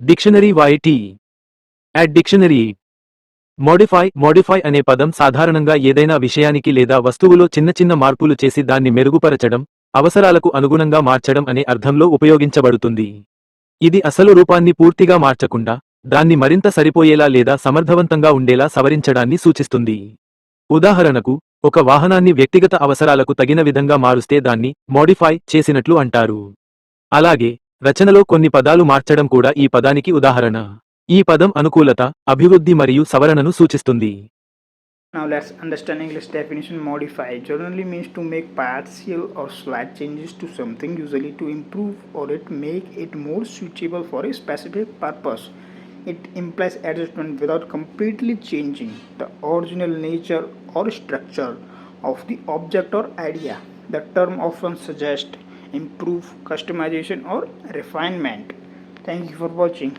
Dictionary వైటి add dictionary. Modify modify అనే పదం సాధారణంగా ఏదైనా విషయానికి లేదా వస్తువులో చిన్న చిన్న మార్పులు చేసి దాన్ని మెరుగుపరచడం అవసరాలకు అనుగుణంగా మార్చడం అనే అర్థంలో ఉపయోగించబడుతుంది. ఇది అసలు రూపాన్ని పూర్తిగా మార్చకుండా దాన్ని మరింత సరిపోయేలా లేదా సమర్థవంతంగా ఉండేలా సవరించడాన్ని సూచిస్తుంది. ఉదాహరణకు ఒక వాహనాన్ని వ్యక్తిగత అవసరాలకు తగిన విధంగా మారుస్తే దాన్ని మోడిఫై చేసినట్లు అంటారు. అలాగే రచనలో కొన్ని పదాలు మార్చడం కూడా ఈ పదానికి ఉదాహరణ ఈ పదం అనుకూలత అభివృద్ధి మరియు సవరణను సూచిస్తుంది Now let's understand English definition modify. Generally means to make partial or slight changes to something usually to improve or it make it more suitable for a specific purpose. It implies adjustment without completely changing the original nature or structure of the object or idea. The term often suggests improve, customization or refinement. Thank you for watching.